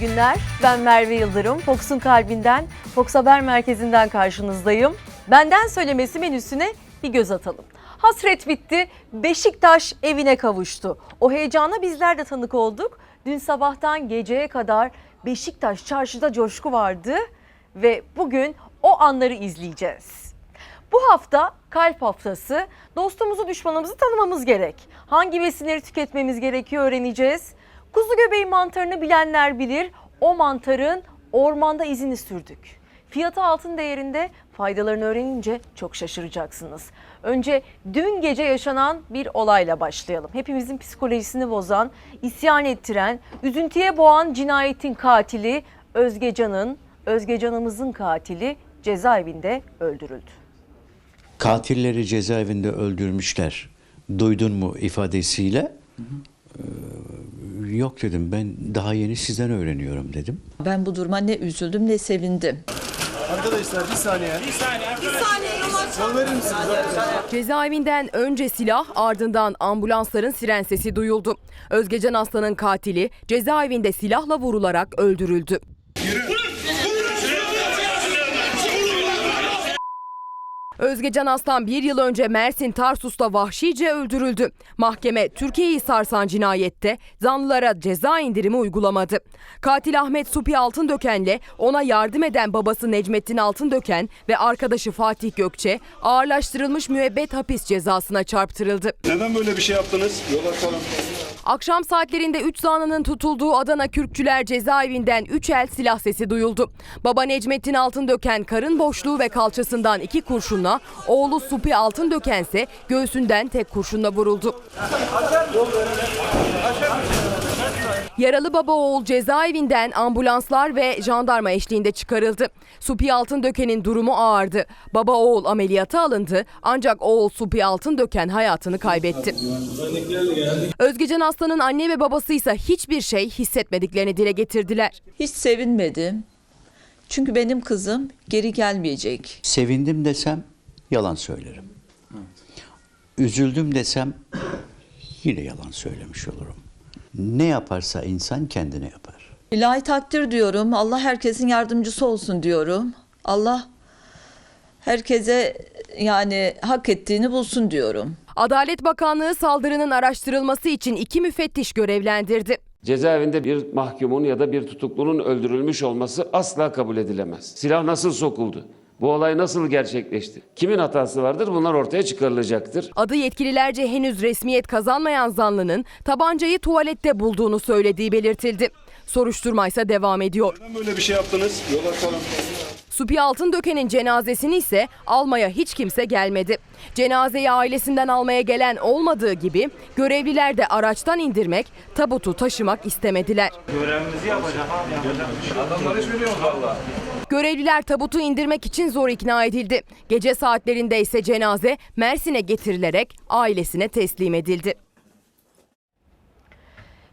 Günler. Ben Merve Yıldırım. Fox'un kalbinden, Fox Haber Merkezi'nden karşınızdayım. Benden söylemesi menüsüne bir göz atalım. Hasret bitti. Beşiktaş evine kavuştu. O heyecana bizler de tanık olduk. Dün sabahtan geceye kadar Beşiktaş çarşıda coşku vardı ve bugün o anları izleyeceğiz. Bu hafta kalp haftası. Dostumuzu düşmanımızı tanımamız gerek. Hangi besinleri tüketmemiz gerekiyor öğreneceğiz. Kuzu göbeği mantarını bilenler bilir. O mantarın ormanda izini sürdük. Fiyatı altın değerinde faydalarını öğrenince çok şaşıracaksınız. Önce dün gece yaşanan bir olayla başlayalım. Hepimizin psikolojisini bozan, isyan ettiren, üzüntüye boğan cinayetin katili Özgecan'ın, Özgecan'ımızın katili cezaevinde öldürüldü. katilleri cezaevinde öldürmüşler. Duydun mu ifadesiyle? Ee, yok dedim ben daha yeni sizden öğreniyorum dedim. Ben bu duruma ne üzüldüm ne sevindim. Arkadaşlar bir saniye. Bir saniye. Bir saniye. Yol verir misiniz? Cezaevinden önce silah ardından ambulansların siren sesi duyuldu. Özgecan Aslan'ın katili cezaevinde silahla vurularak öldürüldü. Özgecan Aslan bir yıl önce Mersin Tarsus'ta vahşice öldürüldü. Mahkeme Türkiye'yi sarsan cinayette zanlılara ceza indirimi uygulamadı. Katil Ahmet Supi Altındöken'le ona yardım eden babası Necmettin Altındöken ve arkadaşı Fatih Gökçe ağırlaştırılmış müebbet hapis cezasına çarptırıldı. Neden böyle bir şey yaptınız? Yol açalım. Akşam saatlerinde 3 zanlının tutulduğu Adana Kürkçüler cezaevinden 3 el silah sesi duyuldu. Baba Necmettin Altındöken karın boşluğu ve kalçasından iki kurşunla, oğlu Supi Altındöken ise göğsünden tek kurşunla vuruldu. Yaralı baba oğul cezaevinden ambulanslar ve jandarma eşliğinde çıkarıldı. Supi Altındöken'in durumu ağırdı. Baba oğul ameliyata alındı ancak oğul Supi Altındöken hayatını kaybetti. Özgecan Aslan'ın anne ve babası ise hiçbir şey hissetmediklerini dile getirdiler. Hiç sevinmedim. Çünkü benim kızım geri gelmeyecek. Sevindim desem yalan söylerim. Üzüldüm desem yine yalan söylemiş olurum. Ne yaparsa insan kendine yapar. İlahi takdir diyorum. Allah herkesin yardımcısı olsun diyorum. Allah herkese yani hak ettiğini bulsun diyorum. Adalet Bakanlığı saldırının araştırılması için iki müfettiş görevlendirdi. Cezaevinde bir mahkumun ya da bir tutuklunun öldürülmüş olması asla kabul edilemez. Silah nasıl sokuldu? Bu olay nasıl gerçekleşti? Kimin hatası vardır? Bunlar ortaya çıkarılacaktır. Adı yetkililerce henüz resmiyet kazanmayan zanlının tabancayı tuvalette bulduğunu söylediği belirtildi. Soruşturma ise devam ediyor. Neden böyle bir şey yaptınız? Yol açalım. Supi Altındöken'in cenazesini ise almaya hiç kimse gelmedi. Cenazeyi ailesinden almaya gelen olmadığı gibi görevliler de araçtan indirmek, tabutu taşımak istemediler. Görevliler tabutu indirmek için zor ikna edildi. Gece saatlerinde ise cenaze Mersin'e getirilerek ailesine teslim edildi.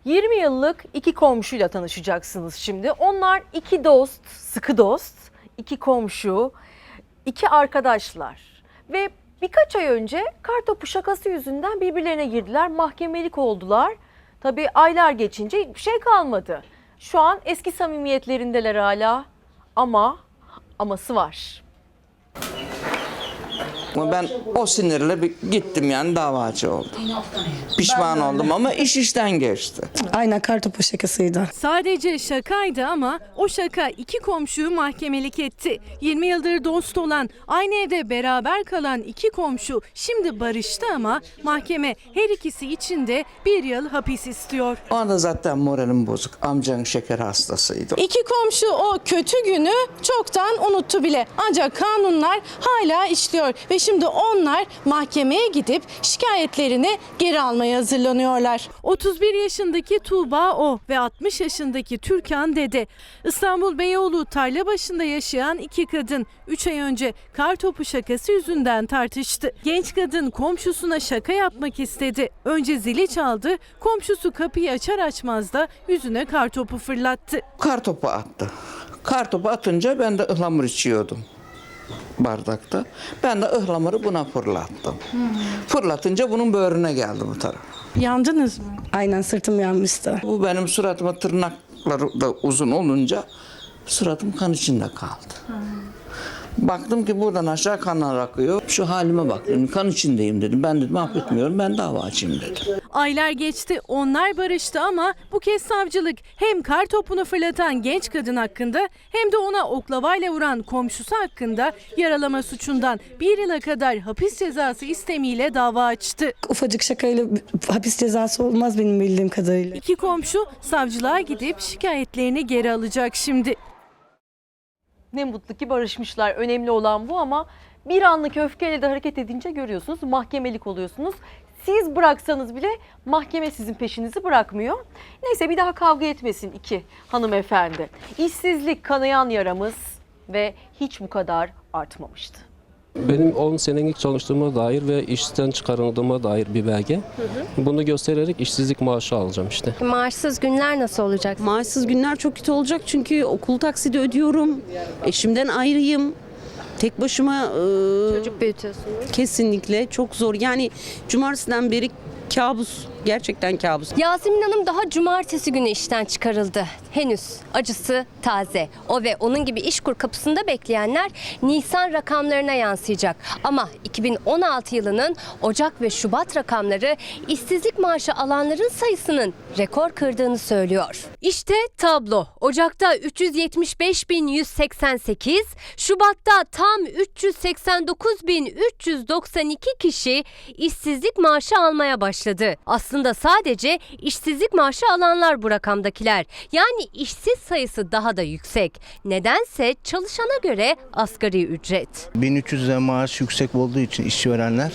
20 yıllık iki komşuyla tanışacaksınız şimdi. Onlar iki dost, sıkı dost, iki komşu, iki arkadaşlar. Ve birkaç ay önce kartopu şakası yüzünden birbirlerine girdiler, mahkemelik oldular. Tabii aylar geçince hiçbir şey kalmadı. Şu an eski samimiyetlerindeler hala ama aması var. Ama Ben o sinirle bir gittim yani davacı oldum. Pişman oldum ama iş işten geçti. Aynen kartopu şakasıydı. Sadece şakaydı ama o şaka iki komşuyu mahkemelik etti. 20 yıldır dost olan, aynı evde beraber kalan iki komşu şimdi barıştı ama mahkeme her ikisi için de bir yıl hapis istiyor. O anda zaten moralim bozuk. Amcanın şeker hastasıydı. İki komşu o kötü günü çoktan unuttu bile. Ancak kanunlar hala işliyor ve şimdi onlar mahkemeye gidip şikayetlerini geri almaya hazırlanıyorlar. 31 yaşındaki Tuğba o ve 60 yaşındaki Türkan dede. İstanbul Beyoğlu tarla başında yaşayan iki kadın 3 ay önce kar topu şakası yüzünden tartıştı. Genç kadın komşusuna şaka yapmak istedi. Önce zili çaldı, komşusu kapıyı açar açmaz da yüzüne kar topu fırlattı. Kar topu attı. Kar topu atınca ben de ıhlamur içiyordum bardakta. Ben de ıhlamuru buna fırlattım. Fırlatınca bunun böğrüne geldi bu taraf. Yandınız mı? Aynen sırtım yanmıştı. Bu benim suratıma tırnak tırnakları da uzun olunca suratım kan içinde kaldı. Baktım ki buradan aşağı kanlar akıyor. Şu halime bak dedim. Kan içindeyim dedim. Ben dedim affetmiyorum. Ben dava açayım dedim. Aylar geçti, onlar barıştı ama bu kez savcılık hem kar topunu fırlatan genç kadın hakkında hem de ona oklavayla vuran komşusu hakkında yaralama suçundan bir yıla kadar hapis cezası istemiyle dava açtı. Ufacık şakayla hapis cezası olmaz benim bildiğim kadarıyla. İki komşu savcılığa gidip şikayetlerini geri alacak şimdi. Ne mutlu ki barışmışlar. Önemli olan bu ama bir anlık öfkeyle de hareket edince görüyorsunuz mahkemelik oluyorsunuz. Siz bıraksanız bile mahkeme sizin peşinizi bırakmıyor. Neyse bir daha kavga etmesin iki hanımefendi. İşsizlik kanayan yaramız ve hiç bu kadar artmamıştı. Benim 10 senelik çalıştığıma dair ve işten çıkarıldığıma dair bir belge. Bunu göstererek işsizlik maaşı alacağım işte. Maaşsız günler nasıl olacak? Maaşsız günler çok kötü olacak çünkü okul taksidi ödüyorum. Eşimden ayrıyım. Tek başıma e, Çocuk büyütüyorsunuz. kesinlikle çok zor. Yani cumartesiden beri kabus. Gerçekten kabus. Yasemin Hanım daha cumartesi günü işten çıkarıldı. Henüz acısı taze. O ve onun gibi işkur kapısında bekleyenler Nisan rakamlarına yansıyacak. Ama 2016 yılının Ocak ve Şubat rakamları işsizlik maaşı alanların sayısının rekor kırdığını söylüyor. İşte tablo. Ocak'ta 375.188, Şubat'ta tam 389.392 kişi işsizlik maaşı almaya başladı. Aslında sadece işsizlik maaşı alanlar bu rakamdakiler. Yani işsiz sayısı daha da yüksek. Nedense çalışana göre asgari ücret. 1300 lira maaş yüksek olduğu için işverenler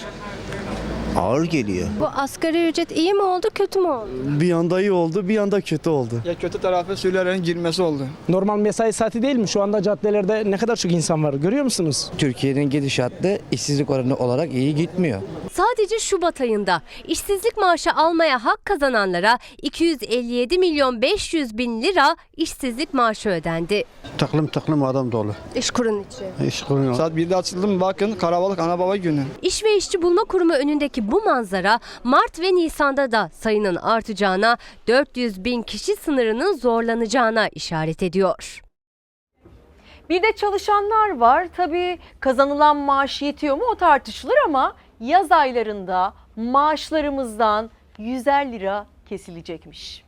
ağır geliyor. Bu asgari ücret iyi mi oldu kötü mü oldu? Bir yanda iyi oldu, bir yanda kötü oldu. Ya kötü tarafı Suriyelilerin girmesi oldu. Normal mesai saati değil mi? Şu anda caddelerde ne kadar çok insan var görüyor musunuz? Türkiye'nin gidişatı işsizlik oranı olarak iyi gitmiyor. Sadece Şubat ayında işsizlik maaşı almaya hak kazananlara 257 milyon 500 bin lira işsizlik maaşı ödendi. Takım takım adam dolu. İşkurun içi. İş kuruyor. Saat 1'de açıldım bakın karabalık ana baba günü. İş ve İşçi Bulma Kurumu önündeki bu manzara Mart ve Nisan'da da sayının artacağına, 400 bin kişi sınırının zorlanacağına işaret ediyor. Bir de çalışanlar var. Tabii kazanılan maaş yetiyor mu o tartışılır ama yaz aylarında maaşlarımızdan 100'er lira kesilecekmiş.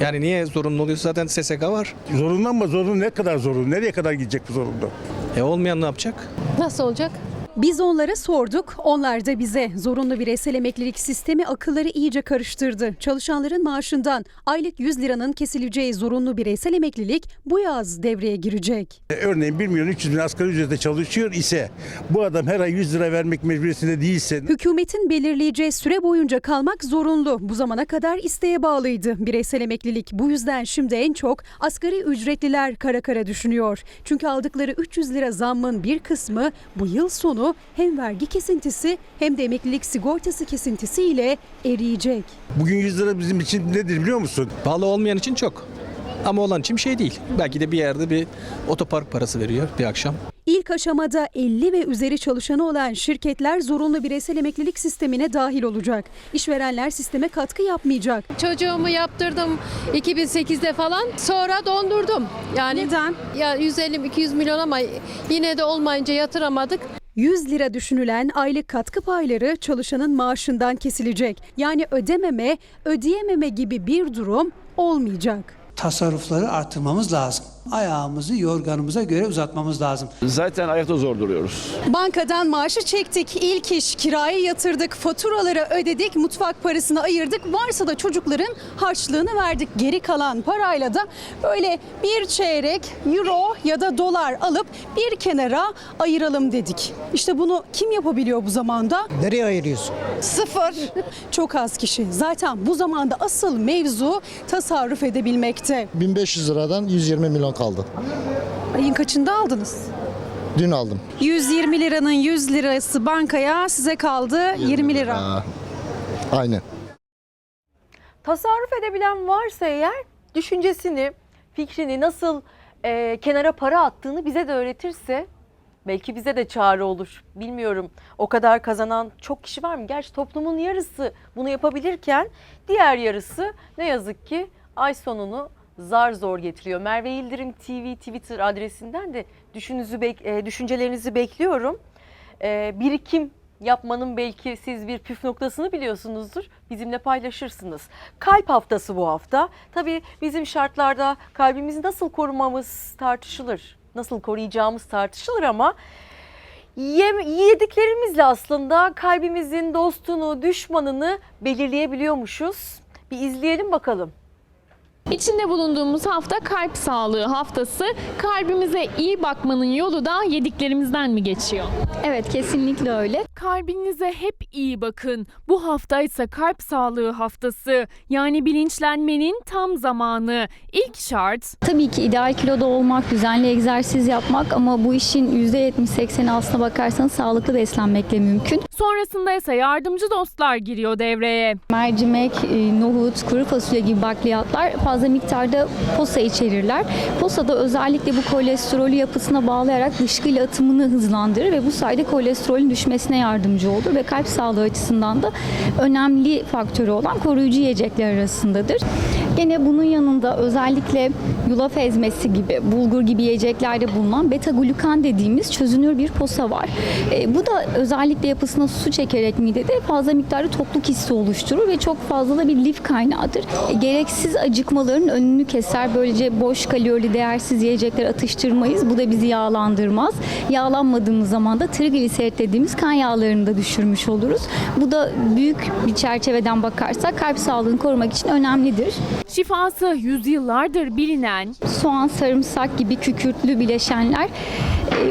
Yani niye zorunlu oluyorsa zaten SSK var. Zorunlu ama zorunlu ne kadar zorunlu? Nereye kadar gidecek bu zorunlu? E olmayan ne yapacak? Nasıl olacak? Biz onlara sorduk, onlar da bize. Zorunlu bireysel emeklilik sistemi akılları iyice karıştırdı. Çalışanların maaşından aylık 100 liranın kesileceği zorunlu bireysel emeklilik bu yaz devreye girecek. Örneğin 1 milyon 300 bin asgari ücrete çalışıyor ise bu adam her ay 100 lira vermek mecburiyetinde değilse Hükümetin belirleyeceği süre boyunca kalmak zorunlu. Bu zamana kadar isteğe bağlıydı bireysel emeklilik. Bu yüzden şimdi en çok asgari ücretliler kara kara düşünüyor. Çünkü aldıkları 300 lira zammın bir kısmı bu yıl sonu hem vergi kesintisi hem de emeklilik sigortası kesintisi ile eriyecek. bugün 100 lira bizim için nedir biliyor musun? Pahalı olmayan için çok. Ama olan için bir şey değil. Belki de bir yerde bir otopark parası veriyor bir akşam. İlk aşamada 50 ve üzeri çalışanı olan şirketler zorunlu bireysel emeklilik sistemine dahil olacak. İşverenler sisteme katkı yapmayacak. Çocuğumu yaptırdım 2008'de falan. Sonra dondurdum. Yani Neden? ya 150-200 milyon ama yine de olmayınca yatıramadık. 100 lira düşünülen aylık katkı payları çalışanın maaşından kesilecek. Yani ödememe, ödeyememe gibi bir durum olmayacak. Tasarrufları artırmamız lazım. Ayağımızı yorganımıza göre uzatmamız lazım. Zaten ayakta zor duruyoruz. Bankadan maaşı çektik, ilk iş kirayı yatırdık, faturaları ödedik, mutfak parasını ayırdık. Varsa da çocukların harçlığını verdik. Geri kalan parayla da böyle bir çeyrek euro ya da dolar alıp bir kenara ayıralım dedik. İşte bunu kim yapabiliyor bu zamanda? Nereye ayırıyorsun? Sıfır. Çok az kişi. Zaten bu zamanda asıl mevzu tasarruf edebilmekte. 1500 liradan 120 milyon kaldı. Ayın kaçında aldınız? Dün aldım. 120 liranın 100 lirası bankaya size kaldı 20 lira. Aynen. Tasarruf edebilen varsa eğer düşüncesini, fikrini nasıl e, kenara para attığını bize de öğretirse belki bize de çare olur. Bilmiyorum o kadar kazanan çok kişi var mı? Gerçi toplumun yarısı bunu yapabilirken diğer yarısı ne yazık ki ay sonunu zar zor getiriyor. Merve Yıldırım TV Twitter adresinden de düşününüzü bek- e, düşüncelerinizi bekliyorum. E, birikim yapmanın belki siz bir püf noktasını biliyorsunuzdur. Bizimle paylaşırsınız. Kalp haftası bu hafta. Tabii bizim şartlarda kalbimizi nasıl korumamız tartışılır. Nasıl koruyacağımız tartışılır ama yediklerimizle aslında kalbimizin dostunu, düşmanını belirleyebiliyormuşuz. Bir izleyelim bakalım. İçinde bulunduğumuz hafta kalp sağlığı haftası. Kalbimize iyi bakmanın yolu da yediklerimizden mi geçiyor? Evet kesinlikle öyle. Kalbinize hep iyi bakın. Bu hafta ise kalp sağlığı haftası. Yani bilinçlenmenin tam zamanı. İlk şart Tabii ki ideal kiloda olmak, düzenli egzersiz yapmak ama bu işin %70-80'i aslına bakarsanız sağlıklı beslenmekle mümkün. sonrasında ise yardımcı dostlar giriyor devreye. Mercimek, e, nohut, kuru fasulye gibi bakliyatlar fazla miktarda posa içerirler. Posa da özellikle bu kolesterolü yapısına bağlayarak dışkıyla atımını hızlandırır ve bu sayede kolesterolün düşmesine yardımcı olur ve kalp sağlığı açısından da önemli faktörü olan koruyucu yiyecekler arasındadır. Gene bunun yanında özellikle yulaf ezmesi gibi, bulgur gibi yiyeceklerde bulunan beta glukan dediğimiz çözünür bir posa var. E, bu da özellikle yapısına su çekerek midede fazla miktarda tokluk hissi oluşturur ve çok fazla da bir lif kaynağıdır. E, gereksiz acıkmaların önünü keser. Böylece boş kalorili değersiz yiyecekler atıştırmayız. Bu da bizi yağlandırmaz. Yağlanmadığımız zaman da trigliserit dediğimiz kan yağlarını da düşürmüş oluruz. Bu da büyük bir çerçeveden bakarsak kalp sağlığını korumak için önemlidir. Şifası yüzyıllardır bilinen soğan, sarımsak gibi kükürtlü bileşenler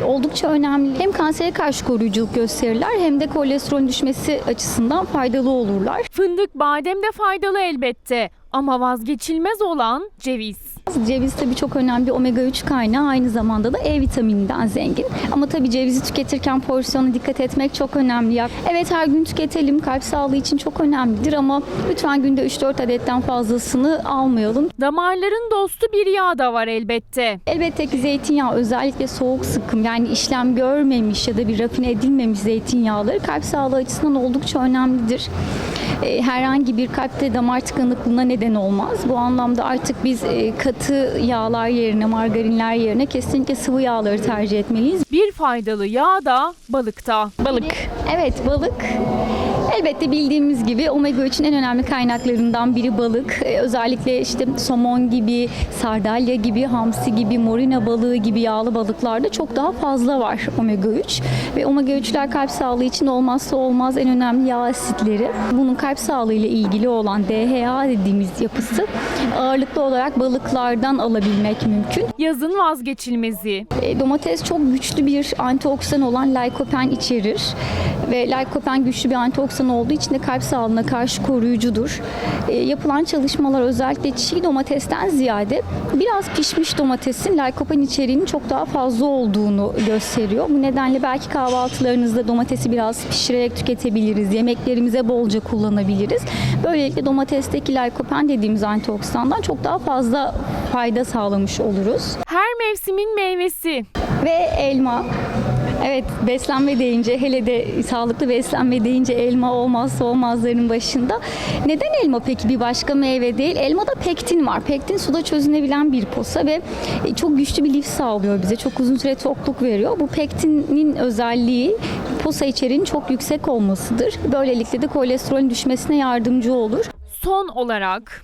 oldukça önemli. Hem kansere karşı koruyuculuk gösterirler hem de kolesterol düşmesi açısından faydalı olurlar. fındık, badem de faydalı elbette. Ama vazgeçilmez olan ceviz. Ceviz tabii çok önemli bir omega 3 kaynağı aynı zamanda da E vitamininden zengin. Ama tabii cevizi tüketirken porsiyona dikkat etmek çok önemli. Evet her gün tüketelim kalp sağlığı için çok önemlidir ama lütfen günde 3-4 adetten fazlasını almayalım. Damarların dostu bir yağ da var elbette. Elbette ki zeytinyağı özellikle soğuk sıkım yani işlem görmemiş ya da bir rafine edilmemiş zeytinyağları kalp sağlığı açısından oldukça önemlidir. E, Herhangi bir kalpte damar tıkanıklığına neden olmaz. Bu anlamda artık biz e, katı yağlar yerine, margarinler yerine kesinlikle sıvı yağları tercih etmeliyiz. Bir faydalı yağ da balıkta. Balık. Evet balık. Elbette bildiğimiz gibi omega 3'ün en önemli kaynaklarından biri balık. Ee, özellikle işte somon gibi, sardalya gibi, hamsi gibi, morina balığı gibi yağlı balıklarda çok daha fazla var omega 3. Ve omega 3'ler kalp sağlığı için olmazsa olmaz en önemli yağ asitleri. Bunun kalp sağlığı ile ilgili olan DHA dediğimiz yapısı ağırlıklı olarak balıklardan alabilmek mümkün. Yazın vazgeçilmezi. E, Domates çok güçlü bir antioksidan olan lykopen içerir ve lykopen güçlü bir antioksidan olduğu için de kalp sağlığına karşı koruyucudur. E, yapılan çalışmalar özellikle çiğ domatesten ziyade biraz pişmiş domatesin lykopen içeriğinin çok daha fazla olduğunu gösteriyor. Bu nedenle belki kahvaltılarınızda domatesi biraz pişirerek tüketebiliriz. Yemeklerimize bolca kullanabiliriz. Böylelikle domatesteki lykopen dediğimiz antioksidandan çok daha fazla fayda sağlamış oluruz Her mevsimin meyvesi. ve elma. Evet beslenme deyince hele de sağlıklı beslenme deyince elma olmazsa olmazların başında. Neden elma peki bir başka meyve değil? Elmada pektin var. Pektin suda çözünebilen bir posa ve çok güçlü bir lif sağlıyor bize. Çok uzun süre tokluk veriyor. Bu pektinin özelliği posa içeriğinin çok yüksek olmasıdır. Böylelikle de kolesterolün düşmesine yardımcı olur. Son olarak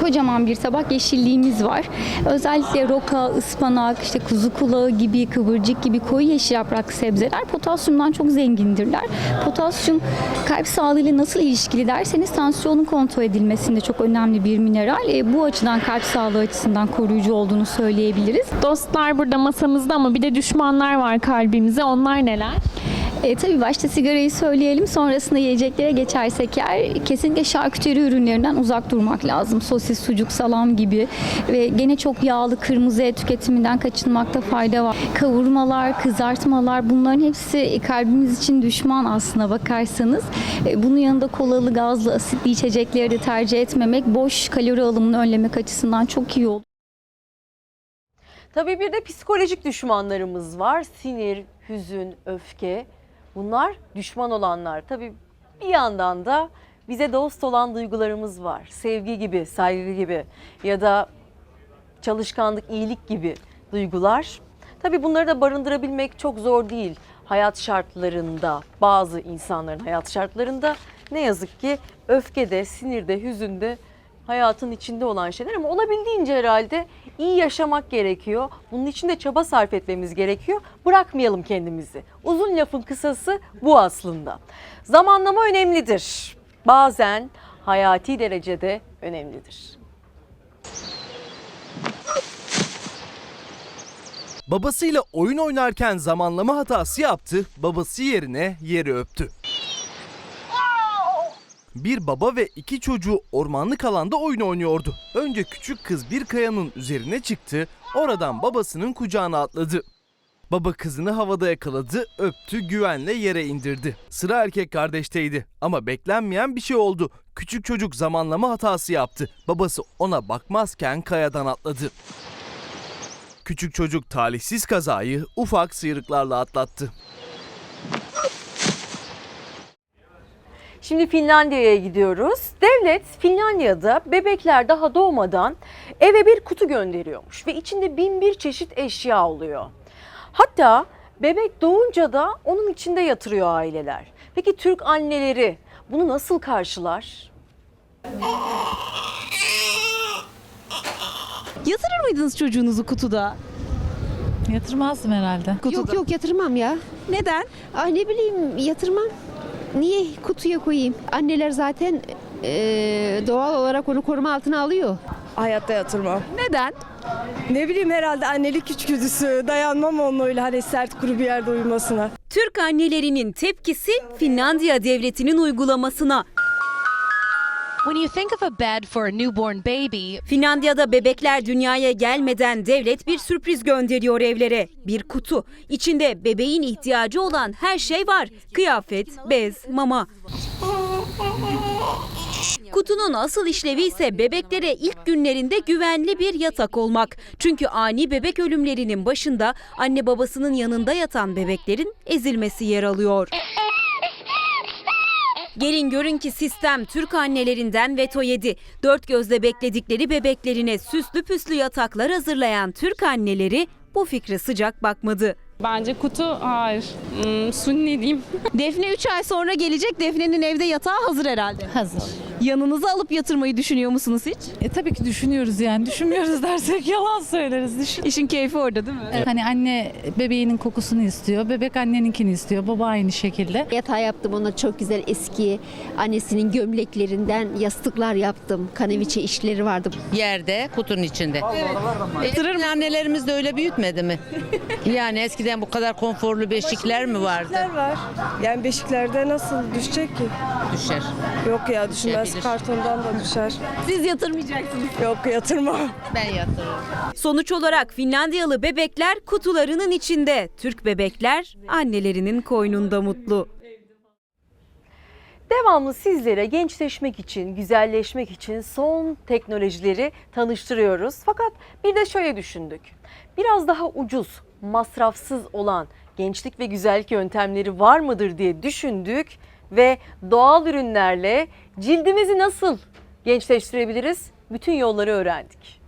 kocaman bir tabak yeşilliğimiz var. Özellikle roka, ıspanak, işte kuzu kulağı gibi, kıvırcık gibi koyu yeşil yapraklı sebzeler potasyumdan çok zengindirler. Potasyum kalp sağlığıyla nasıl ilişkili derseniz tansiyonun kontrol edilmesinde çok önemli bir mineral. E, bu açıdan kalp sağlığı açısından koruyucu olduğunu söyleyebiliriz. dostlar burada masamızda ama bir de düşmanlar var kalbimize. Onlar neler? E, tabii başta sigarayı söyleyelim. Sonrasında yiyeceklere geçersek eğer kesinlikle şarküteri ürünlerinden uzak durmak lazım. Sosis, sucuk, salam gibi ve gene çok yağlı kırmızı et tüketiminden kaçınmakta fayda var. Kavurmalar, kızartmalar bunların hepsi kalbimiz için düşman aslına bakarsanız. E, bunun yanında kolalı, gazlı, asitli içecekleri de tercih etmemek boş kalori alımını önlemek açısından çok iyi olur. Tabii bir de psikolojik düşmanlarımız var. Sinir, hüzün, öfke. Bunlar düşman olanlar. Tabii bir yandan da bize dost olan duygularımız var. Sevgi gibi, saygı gibi ya da çalışkanlık, iyilik gibi duygular. Tabii bunları da barındırabilmek çok zor değil. Hayat şartlarında, bazı insanların hayat şartlarında ne yazık ki öfkede, sinirde, hüzünde hayatın içinde olan şeyler ama olabildiğince herhalde iyi yaşamak gerekiyor. Bunun için de çaba sarf etmemiz gerekiyor. Bırakmayalım kendimizi. Uzun lafın kısası bu aslında. Zamanlama önemlidir. Bazen hayati derecede önemlidir. Babasıyla oyun oynarken zamanlama hatası yaptı, babası yerine yeri öptü. Bir baba ve iki çocuğu ormanlık alanda oyun oynuyordu. Önce küçük kız bir kayanın üzerine çıktı, oradan babasının kucağına atladı. Baba kızını havada yakaladı, öptü, güvenle yere indirdi. Sıra erkek kardeşteydi ama beklenmeyen bir şey oldu. Küçük çocuk zamanlama hatası yaptı. Babası ona bakmazken kayadan atladı. Küçük çocuk talihsiz kazayı ufak sıyrıklarla atlattı. Şimdi Finlandiya'ya gidiyoruz. Devlet Finlandiya'da bebekler daha doğmadan eve bir kutu gönderiyormuş ve içinde bin bir çeşit eşya oluyor. Hatta bebek doğunca da onun içinde yatırıyor aileler. Peki Türk anneleri bunu nasıl karşılar? Yatırır mıydınız çocuğunuzu kutuda? Yatırmazdım herhalde. Yok yok yatırmam ya. Neden? Ah ne bileyim yatırmam. Niye kutuya koyayım? Anneler zaten doğal olarak onu koruma altına alıyor. Hayatta yatırmam. Neden? Ne bileyim herhalde annelik içgüdüsü. Dayanmam onun öyle hani sert kuru bir yerde uyumasına. Türk annelerinin tepkisi Finlandiya devletinin uygulamasına. When you think of a bed for a newborn baby, Finlandiya'da bebekler dünyaya gelmeden devlet bir sürpriz gönderiyor evlere. Bir kutu. İçinde bebeğin ihtiyacı olan her şey var. Kıyafet, bez, mama. Kutunun asıl işlevi ise bebeklere ilk günlerinde güvenli bir yatak olmak. Çünkü ani bebek ölümlerinin başında anne babasının yanında yatan bebeklerin ezilmesi yer alıyor. Gelin görün ki sistem Türk annelerinden veto yedi. Dört gözle bekledikleri bebeklerine süslü püslü yataklar hazırlayan Türk anneleri bu fikre sıcak bakmadı. Bence kutu hayır. Hmm, sunni diyeyim. Defne 3 ay sonra gelecek. Defne'nin evde yatağı hazır herhalde. Hazır. Yanınıza alıp yatırmayı düşünüyor musunuz hiç? E tabii ki düşünüyoruz yani. Düşünmüyoruz dersek yalan söyleriz. Düşün. İşin keyfi orada değil mi? Hani anne bebeğinin kokusunu istiyor. Bebek anneninkini istiyor. Baba aynı şekilde. Yatağı yaptım ona çok güzel eski annesinin gömleklerinden yastıklar yaptım. Kaneviçe işleri vardı. Yerde, kutunun içinde. Evet. Annelerimiz de öyle büyütmedi mi? yani eskiden bu kadar konforlu beşikler mi vardı? var. Yani beşiklerde nasıl düşecek ki? Düşer. Yok ya düşmez. Düşebilir. Kartondan da düşer. Siz yatırmayacaksınız. Yok yatırmam. Ben yatırırım. Sonuç olarak Finlandiyalı bebekler kutularının içinde. Türk bebekler annelerinin koynunda mutlu. Devamlı sizlere gençleşmek için, güzelleşmek için son teknolojileri tanıştırıyoruz. Fakat bir de şöyle düşündük. Biraz daha ucuz, masrafsız olan gençlik ve güzellik yöntemleri var mıdır diye düşündük ve doğal ürünlerle cildimizi nasıl gençleştirebiliriz? Bütün yolları öğrendik.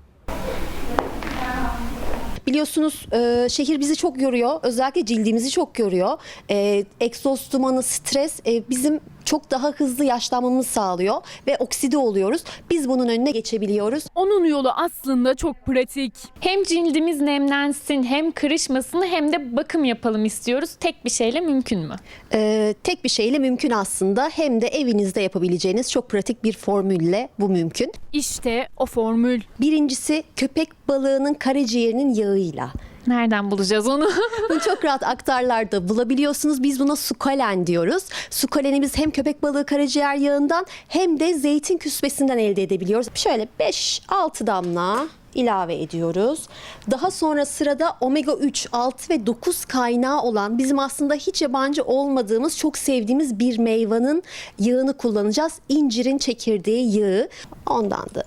Biliyorsunuz e, şehir bizi çok yoruyor. Özellikle cildimizi çok yoruyor. E, egzoz dumanı, stres e, bizim çok daha hızlı yaşlanmamızı sağlıyor ve okside oluyoruz. Biz bunun önüne geçebiliyoruz. Onun yolu aslında çok pratik. Hem cildimiz nemlensin, hem kırışmasın, hem de bakım yapalım istiyoruz. Tek bir şeyle mümkün mü? E, tek bir şeyle mümkün aslında. Hem de evinizde yapabileceğiniz çok pratik bir formülle bu mümkün. İşte o formül. Birincisi köpek balığının karaciğerinin yağıyla. Nereden bulacağız onu? Bunu çok rahat aktarlarda bulabiliyorsunuz. Biz buna sukalen diyoruz. Sukaleni biz hem köpek balığı karaciğer yağından hem de zeytin küspesinden elde edebiliyoruz. Şöyle 5-6 damla ilave ediyoruz. Daha sonra sırada omega 3, 6 ve 9 kaynağı olan bizim aslında hiç yabancı olmadığımız çok sevdiğimiz bir meyvanın yağını kullanacağız. İncirin çekirdeği yağı. Ondan da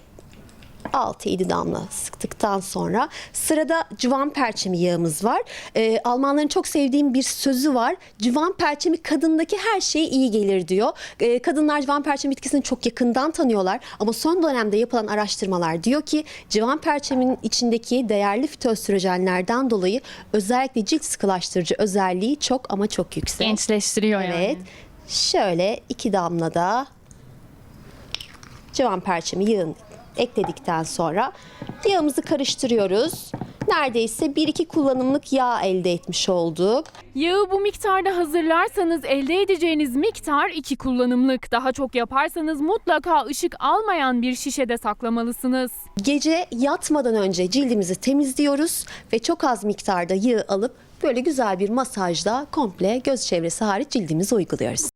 6-7 damla sıktıktan sonra sırada civan perçemi yağımız var. Ee, Almanların çok sevdiğim bir sözü var. Civan perçemi kadındaki her şeye iyi gelir diyor. Ee, kadınlar civan perçemi bitkisini çok yakından tanıyorlar ama son dönemde yapılan araştırmalar diyor ki civan perçeminin içindeki değerli fitoöstrojenlerden dolayı özellikle cilt sıkılaştırıcı özelliği çok ama çok yüksek. Gençleştiriyor Evet. Şöyle iki damla da civan perçemi yağın ekledikten sonra yağımızı karıştırıyoruz. Neredeyse 1-2 kullanımlık yağ elde etmiş olduk. Yağı bu miktarda hazırlarsanız elde edeceğiniz miktar iki kullanımlık. Daha çok yaparsanız mutlaka ışık almayan bir şişede saklamalısınız. Gece yatmadan önce cildimizi temizliyoruz ve çok az miktarda yağı alıp böyle güzel bir masajla komple göz çevresi hariç cildimize uyguluyoruz.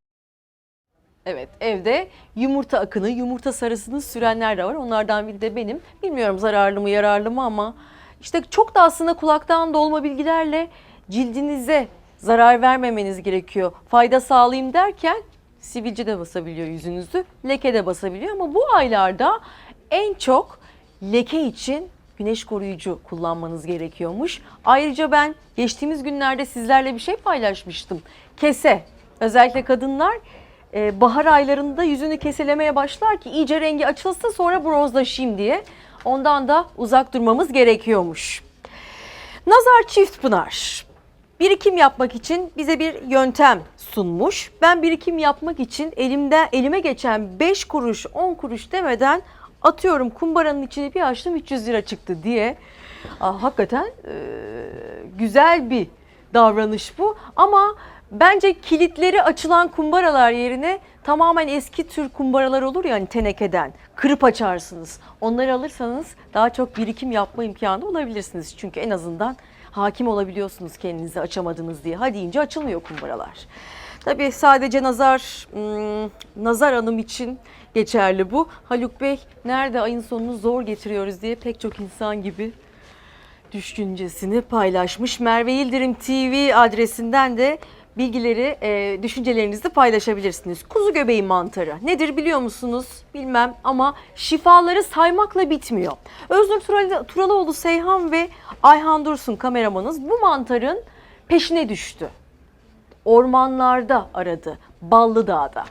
Evet evde yumurta akını, yumurta sarısını sürenler de var. Onlardan biri de benim. Bilmiyorum zararlı mı yararlı mı ama işte çok da aslında kulaktan dolma bilgilerle cildinize zarar vermemeniz gerekiyor. Fayda sağlayayım derken sivilce de basabiliyor yüzünüzü, leke de basabiliyor ama bu aylarda en çok leke için güneş koruyucu kullanmanız gerekiyormuş. Ayrıca ben geçtiğimiz günlerde sizlerle bir şey paylaşmıştım. Kese, özellikle kadınlar e, bahar aylarında yüzünü keselemeye başlar ki iyice rengi açılsın sonra bronzlaşayım diye. Ondan da uzak durmamız gerekiyormuş. Nazar Çift Pınar birikim yapmak için bize bir yöntem sunmuş. Ben birikim yapmak için elimde elime geçen 5 kuruş 10 kuruş demeden atıyorum kumbaranın içine bir açtım 300 lira çıktı diye. Aa, hakikaten e, güzel bir davranış bu ama bence kilitleri açılan kumbaralar yerine tamamen eski tür kumbaralar olur ya hani tenekeden kırıp açarsınız. Onları alırsanız daha çok birikim yapma imkanı bulabilirsiniz. Çünkü en azından hakim olabiliyorsunuz kendinizi açamadınız diye. Ha deyince açılmıyor kumbaralar. Tabii sadece nazar hmm, nazar hanım için geçerli bu. Haluk Bey nerede ayın sonunu zor getiriyoruz diye pek çok insan gibi düşüncesini paylaşmış. Merve Yıldırım TV adresinden de bilgileri, e, düşüncelerinizi paylaşabilirsiniz. Kuzu göbeği mantarı nedir biliyor musunuz? Bilmem ama şifaları saymakla bitmiyor. Öznur Tural- Turalıoğlu Seyhan ve Ayhan Dursun kameramanız bu mantarın peşine düştü. Ormanlarda aradı, Ballı Dağ'da.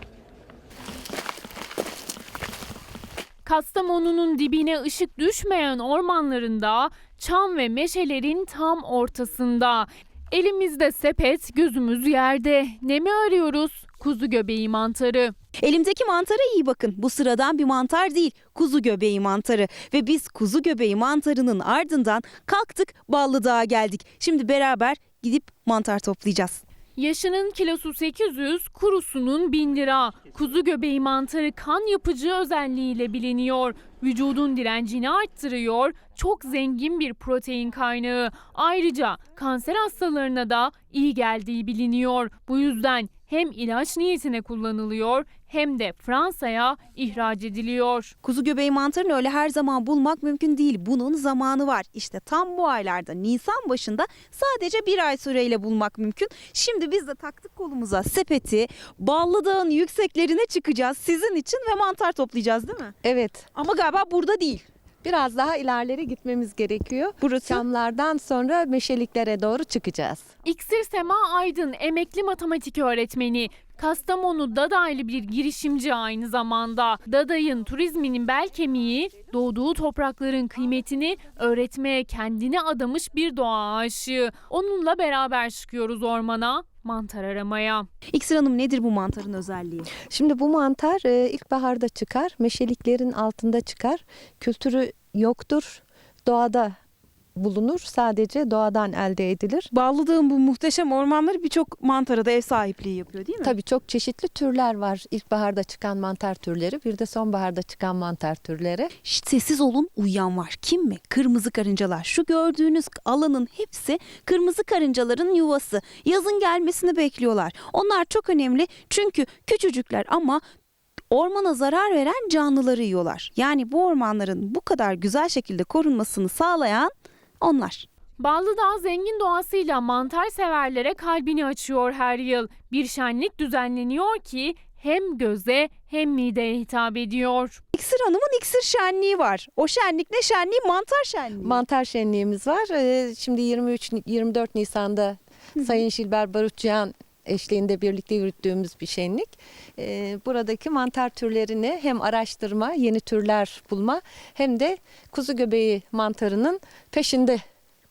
Kastamonu'nun dibine ışık düşmeyen ormanlarında çam ve meşelerin tam ortasında. Elimizde sepet, gözümüz yerde. Ne mi arıyoruz? Kuzu göbeği mantarı. Elimdeki mantara iyi bakın. Bu sıradan bir mantar değil. Kuzu göbeği mantarı. Ve biz kuzu göbeği mantarının ardından kalktık Ballıdağ'a geldik. Şimdi beraber gidip mantar toplayacağız. Yaşının kilosu 800, kurusunun 1000 lira. Kuzu göbeği mantarı kan yapıcı özelliğiyle biliniyor. Vücudun direncini arttırıyor, çok zengin bir protein kaynağı. Ayrıca kanser hastalarına da iyi geldiği biliniyor. Bu yüzden hem ilaç niyetine kullanılıyor hem de Fransa'ya ihraç ediliyor. Kuzu göbeği mantarını öyle her zaman bulmak mümkün değil. Bunun zamanı var. İşte tam bu aylarda Nisan başında sadece bir ay süreyle bulmak mümkün. Şimdi biz de taktık kolumuza sepeti Ballıdağ'ın yükseklerine çıkacağız sizin için ve mantar toplayacağız değil mi? Evet. Ama galiba burada değil. Biraz daha ilerleri gitmemiz gerekiyor. Burası? Çamlardan sonra meşeliklere doğru çıkacağız. İksir Sema Aydın emekli matematik öğretmeni. Kastamonu Dadaylı bir girişimci aynı zamanda. Daday'ın turizminin bel kemiği, doğduğu toprakların kıymetini öğretmeye kendini adamış bir doğa aşığı. Onunla beraber çıkıyoruz ormana, mantar aramaya. İksir Hanım nedir bu mantarın özelliği? Şimdi bu mantar e, ilkbaharda çıkar, meşeliklerin altında çıkar. Kültürü yoktur, doğada bulunur. Sadece doğadan elde edilir. Ballıdağ'ın bu muhteşem ormanları birçok mantara da ev sahipliği yapıyor değil mi? Tabii çok çeşitli türler var. İlkbaharda çıkan mantar türleri, bir de sonbaharda çıkan mantar türleri. Şşt, sessiz olun uyuyan var. Kim mi? Kırmızı karıncalar. Şu gördüğünüz alanın hepsi kırmızı karıncaların yuvası. Yazın gelmesini bekliyorlar. Onlar çok önemli çünkü küçücükler ama ormana zarar veren canlıları yiyorlar. Yani bu ormanların bu kadar güzel şekilde korunmasını sağlayan onlar. Ballıdağ zengin doğasıyla mantar severlere kalbini açıyor her yıl. Bir şenlik düzenleniyor ki hem göze hem mideye hitap ediyor. İksir Hanım'ın iksir şenliği var. O şenlik ne şenliği? Mantar şenliği. Mantar şenliğimiz var. Ee, Şimdi 23-24 Nisan'da Sayın Şilber Barutçıyan eşliğinde birlikte yürüttüğümüz bir şenlik. Ee, Buradaki mantar türlerini hem araştırma, yeni türler bulma hem de kuzu göbeği mantarının peşinde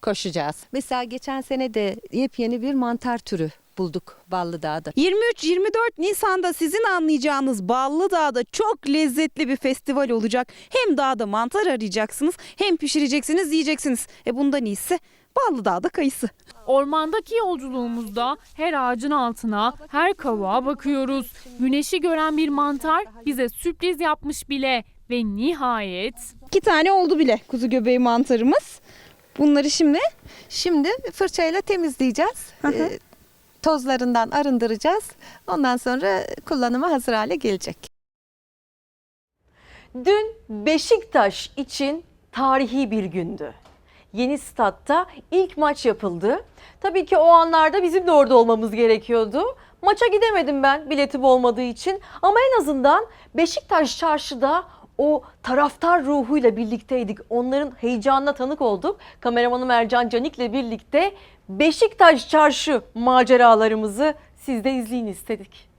koşacağız. Mesela geçen sene de yepyeni bir mantar türü bulduk Ballıdağ'da. 23-24 Nisan'da sizin anlayacağınız Ballıdağ'da çok lezzetli bir festival olacak. Hem dağda mantar arayacaksınız hem pişireceksiniz yiyeceksiniz. E bundan iyisi Ballıdağ'da kayısı. Ormandaki yolculuğumuzda her ağacın altına, her kavuğa bakıyoruz. Güneşi gören bir mantar bize sürpriz yapmış bile ve nihayet İki tane oldu bile kuzu göbeği mantarımız. Bunları şimdi Şimdi fırçayla temizleyeceğiz. Ee, Tozlarından arındıracağız. Ondan sonra kullanıma hazır hale gelecek. Dün Beşiktaş için tarihi bir gündü. Yeni statta ilk maç yapıldı. Tabii ki o anlarda bizim de orada olmamız gerekiyordu. Maça gidemedim ben biletim olmadığı için ama en azından Beşiktaş çarşıda o taraftar ruhuyla birlikteydik. Onların heyecanına tanık olduk. Kameramanım Ercan Canik'le birlikte Beşiktaş çarşı maceralarımızı siz de izleyin istedik.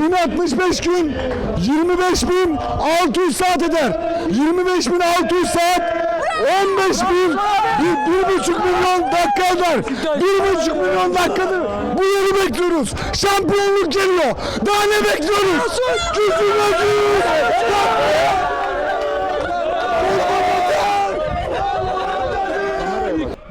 1065 gün 25.600 saat eder. 25.600 saat 15 bin, bir, bir buçuk milyon dakika eder. Bir buçuk milyon dakikadır. Bu yeri bekliyoruz. Şampiyonluk geliyor. Daha ne bekliyoruz? Gücümüzü!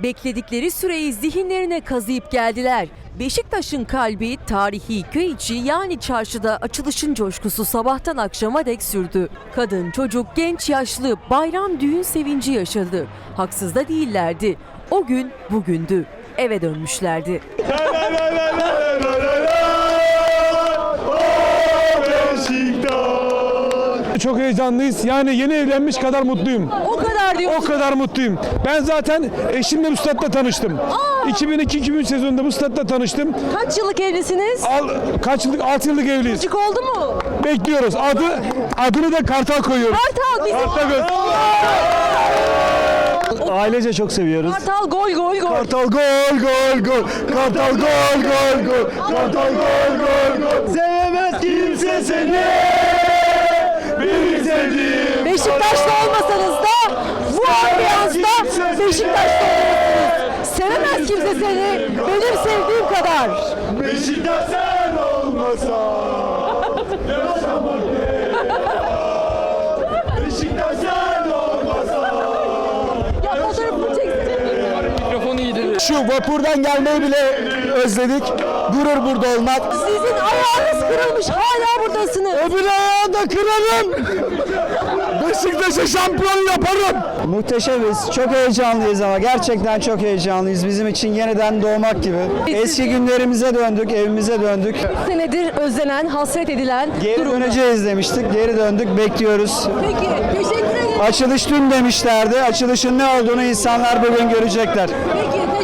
Bekledikleri süreyi zihinlerine kazıyıp geldiler. Beşiktaş'ın kalbi tarihi köy içi yani çarşıda açılışın coşkusu sabahtan akşama dek sürdü. Kadın, çocuk, genç, yaşlı bayram düğün sevinci yaşadı. Haksız da değillerdi. O gün bugündü. Eve dönmüşlerdi. Çok heyecanlıyız. Yani yeni evlenmiş kadar mutluyum. O kadar diyor. O kadar mutluyum. Ben zaten eşimle bu statta tanıştım. 2002-2003 sezonunda bu statta tanıştım. Kaç yıllık evlisiniz? Al, kaç yıllık? 6 yıllık evliyiz. Çocuk oldu mu? Bekliyoruz. Adı adını da Kartal koyuyoruz. Kartal bizim. Kartal. Ailece çok seviyoruz. Kartal gol gol gol. Kartal gol gol gol. Kartal gol gol gol. Kartal gol gol gol. Sevemez kimse seni. Sevdiğim. Beşiktaşlı olmasanız da bu ambiyansta Beşiktaşlı olmalısınız. Sevemez kimse seni benim sevdiğim kadar. Beşiktaş sen olmasa. Yaşamak ne? Beşiktaş sen olmasa. Ya fotoğrafımı çeksin. Şu vapurdan gelmeyi bile özledik. Gurur burada olmak. Sizin ayağınız kırılmış hala buradasınız. Öbür ayağı da kırarım. Beşiktaş'a şampiyon yaparım. Muhteşemiz. Çok heyecanlıyız ama gerçekten çok heyecanlıyız. Bizim için yeniden doğmak gibi. Eski günlerimize döndük, evimize döndük. Senedir özlenen, hasret edilen Geri döneceğiz demiştik. Geri döndük, bekliyoruz. Peki teşekkür ederim. Açılış dün demişlerdi. Açılışın ne olduğunu insanlar bugün görecekler.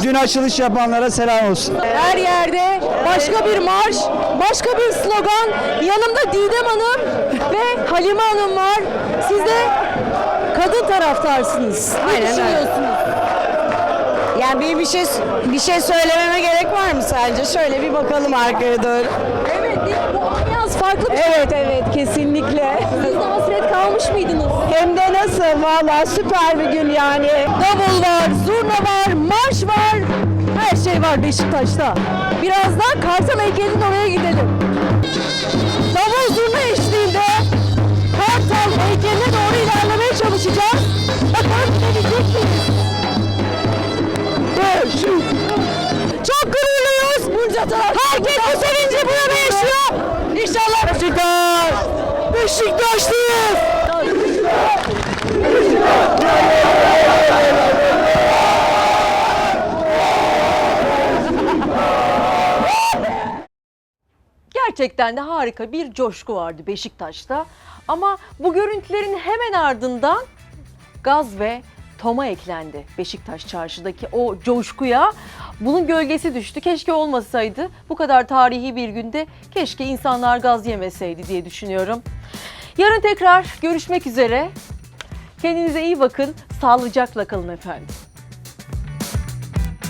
Dün açılış yapanlara selam olsun. Her yerde başka bir marş, başka bir slogan. Yanımda Didem Hanım ve Halime Hanım var. Siz de kadın taraftarsınız. Ne düşünüyorsunuz? Yani bir bir şey bir şey söylememe gerek var mı sence? Şöyle bir bakalım arkaya doğru. Evet, ambiyans farklı bir şey. Evet evet kesinlikle. Siz de hasret kalmış mıydınız? Hem de nasıl valla süper bir gün yani. Davul var, zurna var, marş var. Her şey var Beşiktaş'ta. Birazdan Kartal heykelinin oraya gidelim. Beşiktaşlıyız. Gerçekten de harika bir coşku vardı Beşiktaş'ta. Ama bu görüntülerin hemen ardından gaz ve Tom'a eklendi. Beşiktaş çarşıdaki o coşkuya bunun gölgesi düştü. Keşke olmasaydı. Bu kadar tarihi bir günde keşke insanlar gaz yemeseydi diye düşünüyorum. Yarın tekrar görüşmek üzere. Kendinize iyi bakın. Sağlıcakla kalın efendim.